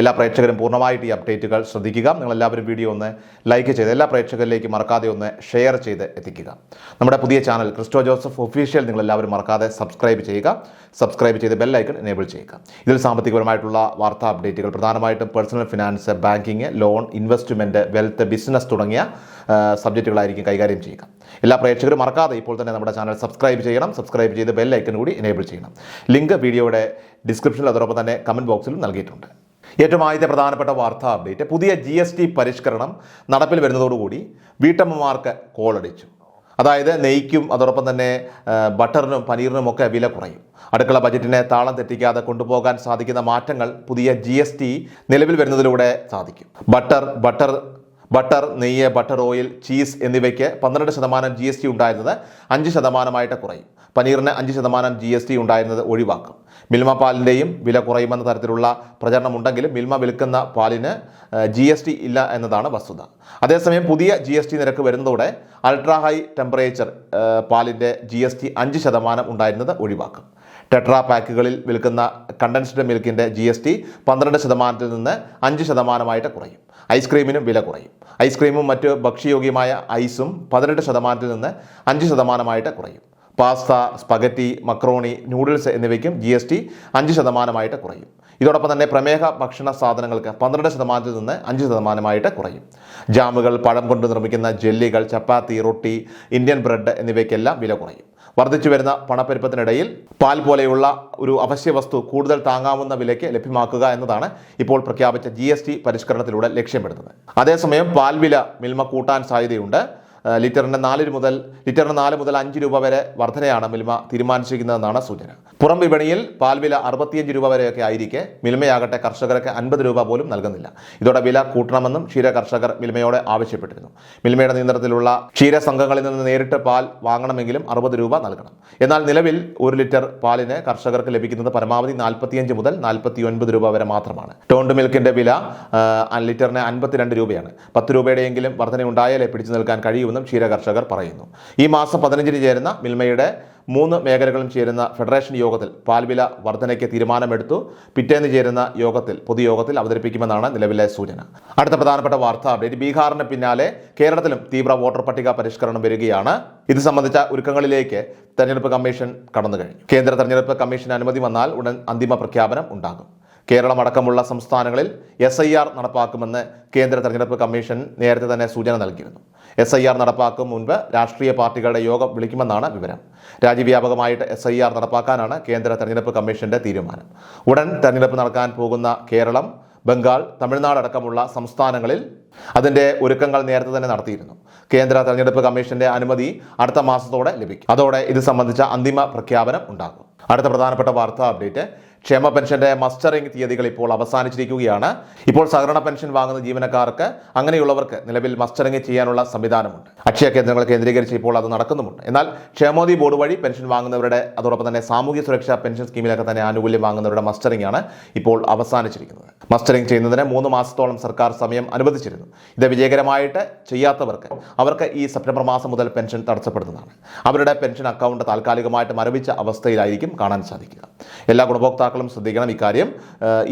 എല്ലാ പ്രേക്ഷകരും പൂർണമായിട്ട് ഈ അപ്ഡേറ്റുകൾ ശ്രദ്ധിക്കുക. നിങ്ങളെല്ലാവരും വീഡിയോ ഒന്ന് ലൈക്ക് ചെയ്ത് എല്ലാ പ്രേക്ഷകരിലേക്ക് മറക്കാതെ ഒന്ന് ഷെയർ ചെയ്ത് എത്തിക്കുക. നമ്മുടെ പുതിയ ചാനൽ ക്രിസ്റ്റോ ജോസഫ് ഒഫീഷ്യൽ നിങ്ങളെല്ലാവരും മറക്കാതെ സബ്സ്ക്രൈബ് ചെയ്യുക. സബ്സ്ക്രൈബ് ചെയ്ത് ബെല്ലൈക്കൺ എനേബിൾ ചെയ്യുക. ഇതിൽ സാമ്പത്തികപരമായിട്ടുള്ള വാർത്താ അപ്ഡേറ്റുകൾ പ്രധാനമായിട്ടും personal finance banking loan investment wealth business തുടങ്ങിയ സബ്ജക്റ്റുകളായിരിക്കും കൈകാര്യം ചെയ്യുക. എല്ലാ പ്രേക്ഷകരും മറക്കാതെ ഇപ്പോൾ തന്നെ നമ്മുടെ ചാനൽ സബ്സ്ക്രൈബ് ചെയ്യണം. സബ്സ്ക്രൈബ് ചെയ്ത് ബെല്ലൈക്കൺ കൂടി എനേബിൾ ചെയ്യണം. ലിങ്ക് വീഡിയോയുടെ ഡിസ്ക്രിപ്ഷനിൽ അതോടൊപ്പം തന്നെ കമന്റ് ബോക്സിലും നൽകിയിട്ടുണ്ട്. ഏറ്റവും ആദ്യത്തെ പ്രധാനപ്പെട്ട വാർത്താ അപ്ഡേറ്റ് പുതിയ ജി എസ് ടി പരിഷ്കരണം നടപ്പിൽ വരുന്നതോടുകൂടി വീട്ടമ്മമാർക്ക് കോളടിച്ചു. അതായത് നെയ്ക്കും അതോടൊപ്പം തന്നെ ബട്ടറിനും പനീറിനും ഒക്കെ വില കുറയും. അടുക്കള ബജറ്റിനെ താളം തെറ്റിക്കാതെ കൊണ്ടുപോകാൻ സാധിക്കുന്ന മാറ്റങ്ങൾ പുതിയ ജി നിലവിൽ വരുന്നതിലൂടെ സാധിക്കും. ബട്ടർ ബട്ടർ ബട്ടർ നെയ്യ് ബട്ടർ ഓയിൽ ചീസ് എന്നിവയ്ക്ക് പന്ത്രണ്ട് ശതമാനം ജി എസ് ടി ഉണ്ടായിരുന്നത് അഞ്ച് ശതമാനമായിട്ട് കുറയും. പനീറിന് അഞ്ച് ശതമാനം ജി എസ് ടി ഉണ്ടായിരുന്നത് ഒഴിവാക്കും. മിൽമ പാലിന്റെയും വില കുറയുമെന്ന തരത്തിലുള്ള പ്രചരണമുണ്ടെങ്കിലും മിൽമ വിൽക്കുന്ന പാലിന് ജി എസ് ടി ഇല്ല എന്നതാണ് വസ്തുത. അതേസമയം പുതിയ ജി എസ് ടി നിരക്ക് വരുന്നതോടെ അൾട്രാ ഹൈ ടെമ്പറേച്ചർ പാലിന്റെ ജി എസ് ടി അഞ്ച് ശതമാനം ഉണ്ടായിരുന്നത് ഒഴിവാക്കും. ടെട്രാ പാക്കുകളിൽ വിൽക്കുന്ന കണ്ടൻസ്ഡ് മിൽക്കിന്റെ ജി എസ് ടി പന്ത്രണ്ട് ശതമാനത്തിൽ നിന്ന് അഞ്ച് ശതമാനമായിട്ട് കുറയും. ഐസ്ക്രീമിനും വില കുറയും. ഐസ്ക്രീമും മറ്റ് ഭക്ഷ്യയോഗ്യമായ ഐസും പതിനെട്ട് ശതമാനത്തിൽ നിന്ന് അഞ്ച് ശതമാനമായിട്ട് കുറയും. പാസ്ത സ്പഗറ്റി മക്രോണി നൂഡിൽസ് എന്നിവയ്ക്കും ജി എസ് ടി അഞ്ച് ശതമാനമായിട്ട് കുറയും. ഇതോടൊപ്പം തന്നെ പ്രമേഹ ഭക്ഷണ സാധനങ്ങൾക്ക് പന്ത്രണ്ട് ശതമാനത്തിൽ നിന്ന് അഞ്ച് ശതമാനമായിട്ട് കുറയും. ജാമുകൾ പഴം കൊണ്ട് നിർമ്മിക്കുന്ന ജെല്ലികൾ ചപ്പാത്തി റൊട്ടി ഇന്ത്യൻ ബ്രെഡ് എന്നിവയ്ക്കെല്ലാം വില കുറയും. വർദ്ധിച്ചു വരുന്ന പണപ്പെരുപ്പത്തിനിടയിൽ പാൽ പോലെയുള്ള ഒരു അവശ്യ വസ്തു കൂടുതൽ താങ്ങാവുന്ന വിലയ്ക്ക് ലഭ്യമാക്കുക എന്നതാണ് ഇപ്പോൾ പ്രഖ്യാപിച്ച ജി പരിഷ്കരണത്തിലൂടെ ലക്ഷ്യമിടുന്നത്. അതേസമയം പാൽ വില മിൽമ കൂട്ടാൻ സാധ്യതയുണ്ട്. ലിറ്ററിന് നാല് മുതൽ ലിറ്ററിന് നാല് മുതൽ അഞ്ച് രൂപ വരെ വർധനയാണ് മിൽമ തീരുമാനിച്ചിരിക്കുന്നതെന്നാണ് സൂചന. പുറം വിപണിയിൽ പാൽ വില അറുപത്തിയഞ്ച് രൂപ വരെയൊക്കെ ആയിരിക്കെ മിൽമയാകട്ടെ കർഷകർക്ക് അൻപത് രൂപ പോലും നൽകുന്നില്ല. ഇതോടെ വില കൂട്ടണമെന്നും ക്ഷീര കർഷകർ മിൽമയോട് ആവശ്യപ്പെട്ടിരുന്നു. മിൽമയുടെ നിയന്ത്രണത്തിലുള്ള ക്ഷീര സംഘങ്ങളിൽ നിന്ന് നേരിട്ട് പാൽ വാങ്ങണമെങ്കിലും അറുപത് രൂപ നൽകണം. എന്നാൽ നിലവിൽ ഒരു ലിറ്റർ പാലിന് കർഷകർക്ക് ലഭിക്കുന്നത് പരമാവധി നാൽപ്പത്തിയഞ്ച് മുതൽ നാൽപ്പത്തി ഒൻപത് രൂപ വരെ മാത്രമാണ്. ടോണ്ട് മിൽക്കിന്റെ വില ലിറ്ററിന് അൻപത്തിരണ്ട് രൂപയാണ്. പത്ത് രൂപയുടെയെങ്കിലും വർധനയുണ്ടായാലേ പിടിച്ചു നിൽക്കാൻ കഴിയുമെന്നും ക്ഷീര കർഷകർ പറയുന്നു. ഈ മാസം പതിനഞ്ചിന് ചേരുന്ന മിൽമയുടെ മൂന്ന് മേഖലകളും ചേരുന്ന ഫെഡറേഷൻ യോഗത്തിൽ പാൽവില വർധനയ്ക്ക് തീരുമാനമെടുത്തു. പിറ്റേന്ന് ചേരുന്ന യോഗത്തിൽ പൊതുയോഗത്തിൽ അവതരിപ്പിക്കുമെന്നാണ് നിലവിലെ സൂചന. അടുത്ത പ്രധാനപ്പെട്ട വാർത്താ അപ്ഡേറ്റ്. ബീഹാറിന് പിന്നാലെ കേരളത്തിലും തീവ്ര വോട്ടർ പട്ടിക പരിഷ്കരണം വരികയാണ്. ഇത് സംബന്ധിച്ച ഒരുക്കങ്ങളിലേക്ക് തെരഞ്ഞെടുപ്പ് കമ്മീഷൻ കടന്നു കഴിഞ്ഞു. കേന്ദ്ര തെരഞ്ഞെടുപ്പ് കമ്മീഷൻ അനുമതി വന്നാൽ ഉടൻ അന്തിമ പ്രഖ്യാപനം ഉണ്ടാകും. കേരളം അടക്കമുള്ള സംസ്ഥാനങ്ങളിൽ എസ് നടപ്പാക്കുമെന്ന് കേന്ദ്ര തെരഞ്ഞെടുപ്പ് കമ്മീഷൻ നേരത്തെ തന്നെ സൂചന നൽകിയിരുന്നു. എസ് ഐ ആർ നടപ്പാക്കും മുൻപ് രാഷ്ട്രീയ പാർട്ടികളുടെ യോഗം വിളിക്കുമെന്നാണ് വിവരം. രാജ്യവ്യാപകമായിട്ട് എസ് ഐ ആർ നടപ്പാക്കാനാണ് കേന്ദ്ര തെരഞ്ഞെടുപ്പ് കമ്മീഷന്റെ തീരുമാനം. ഉടൻ തെരഞ്ഞെടുപ്പ് നടക്കാൻ പോകുന്ന കേരളം ബംഗാൾ തമിഴ്നാട് അടക്കമുള്ള സംസ്ഥാനങ്ങളിൽ അതിന്റെ ഒരുക്കങ്ങൾ നേരത്തെ തന്നെ നടത്തിയിരുന്നു. കേന്ദ്ര തെരഞ്ഞെടുപ്പ് കമ്മീഷന്റെ അനുമതി അടുത്ത മാസത്തോടെ ലഭിക്കും. അതോടെ ഇത് സംബന്ധിച്ച അന്തിമ പ്രഖ്യാപനം ഉണ്ടാകും. അടുത്ത പ്രധാനപ്പെട്ട വാർത്താ അപ്ഡേറ്റ് ക്ഷേമ പെൻഷന്റെ മസ്റ്ററിംഗ് തീയതികൾ ഇപ്പോൾ അവസാനിച്ചിരിക്കുകയാണ്. ഇപ്പോൾ സഹകരണ പെൻഷൻ വാങ്ങുന്ന ജീവനക്കാർക്ക് അങ്ങനെയുള്ളവർക്ക് നിലവിൽ മസ്റ്ററിംഗ് ചെയ്യാനുള്ള സംവിധാനമുണ്ട്. അക്ഷയ കേന്ദ്രങ്ങൾ കേന്ദ്രീകരിച്ച് ഇപ്പോൾ അത് നടക്കുന്നുമുണ്ട്. എന്നാൽ ക്ഷേമോദി ബോർഡ് വഴി പെൻഷൻ വാങ്ങുന്നവരുടെ അതോടൊപ്പം തന്നെ സാമൂഹ്യ സുരക്ഷാ പെൻഷൻ സ്കീമിലൊക്കെ തന്നെ ആനുകൂല്യം വാങ്ങുന്നവരുടെ മസ്റ്ററിംഗ് ആണ് ഇപ്പോൾ അവസാനിച്ചിരിക്കുന്നത്. മസ്റ്ററിംഗ് ചെയ്യുന്നതിന് മൂന്ന് മാസത്തോളം സർക്കാർ സമയം അനുവദിച്ചിരുന്നു. ഇത് വിജയകരമായിട്ട് ചെയ്യാത്തവർക്ക് അവർക്ക് ഈ സെപ്റ്റംബർ മാസം മുതൽ പെൻഷൻ തടസ്സപ്പെടുന്നതാണ്. അവരുടെ പെൻഷൻ അക്കൗണ്ട് താൽക്കാലികമായിട്ട് മരവിച്ച അവസ്ഥയിലായിരിക്കും കാണാൻ സാധിക്കുക. എല്ലാ ഗുണഭോക്താക്കളും ശ്രദ്ധിക്കണം ഇക്കാര്യം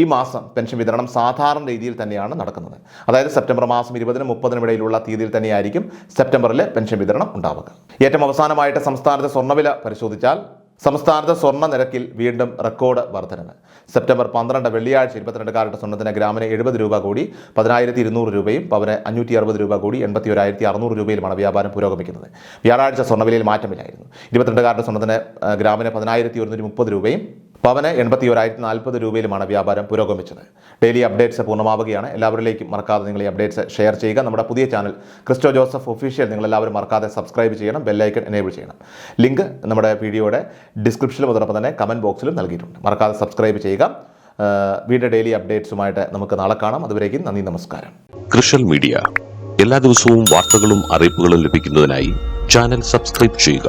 ഈ മാസം പെൻഷൻ വിതരണം സാധാരണ രീതിയിൽ തന്നെയാണ് നടക്കുന്നത്. അതായത് സെപ്റ്റംബർ മാസം ഇരുപതിനും മുപ്പതിനും ഇടയിലുള്ള തീയതിയിൽ തന്നെയായിരിക്കും സെപ്റ്റംബറിൽ പെൻഷൻ വിതരണം ഉണ്ടാവുക. ഏറ്റവും അവസാനമായിട്ട് സംസ്ഥാനത്തെ സ്വർണവില പരിശോധിച്ചാൽ സംസ്ഥാനത്തെ സ്വർണ നിരക്കിൽ വീണ്ടും റെക്കോർഡ് വർധനവ്. സെപ്റ്റംബർ പന്ത്രണ്ട് വെള്ളിയാഴ്ച ഇരുപത്തിരണ്ട് കാരറ്റ് സ്വർണത്തിന് ഗ്രാമിന് എഴുപത് രൂപ കൂടി പതിനായിരത്തി ഇരുന്നൂറ് രൂപയും പവന് അഞ്ഞൂറ്റി അറുപത് രൂപ കൂടി എൺപത്തി ഒരായിരത്തി അറുന്നൂറ് രൂപയിലുമാണ് വ്യാപാരം പുരോഗമിക്കുന്നത്. വ്യാഴാഴ്ച സ്വർണവിലയിൽ മാറ്റമില്ലായിരുന്നു. ഇരുപത്തിരണ്ട് കാരറ്റ് സ്വർണത്തിന് ഗ്രാമിന് പതിനായിരത്തി ഒരുന്നൂറ്റി മുപ്പത് രൂപയും പവന് എൺപത്തി ഒരായിരത്തി നാൽപ്പത് രൂപയിലുമാണ് വ്യാപാരം പുരോഗമിച്ചത്. ഡെയിലി അപ്ഡേറ്റ്സ് പൂർണമാവുകയാണ്. എല്ലാവരിലേക്കും മറക്കാതെ നിങ്ങൾ ഈ അപ്ഡേറ്റ്സ് ഷെയർ ചെയ്യുക. നമ്മുടെ പുതിയ ചാനൽ ക്രിസ്റ്റോ ജോസഫ് ഒഫീഷ്യൽ നിങ്ങൾ എല്ലാവരും മറക്കാതെ സബ്സ്ക്രൈബ് ചെയ്യണം ബെല്ലൈക്കൺ എനേബിൾ ചെയ്യണം. ലിങ്ക് നമ്മുടെ വീഡിയോയുടെ ഡിസ്ക്രിപ്ഷനിലും അതോടൊപ്പം തന്നെ കമന്റ് ബോക്സിലും നൽകിയിട്ടുണ്ട്. മറക്കാതെ സബ്സ്ക്രൈബ് ചെയ്യുക. വീണ്ടും ഡെയിലി അപ്ഡേറ്റ്സുമായിട്ട് നമുക്ക് നാളെ കാണാം. അതുവരേക്കും നന്ദി നമസ്കാരം. ക്രിഷൽ മീഡിയ. എല്ലാ ദിവസവും വാർത്തകളും അറിയിപ്പുകളും ലഭിക്കുന്നതിനായി ചാനൽ സബ്സ്ക്രൈബ് ചെയ്യുക.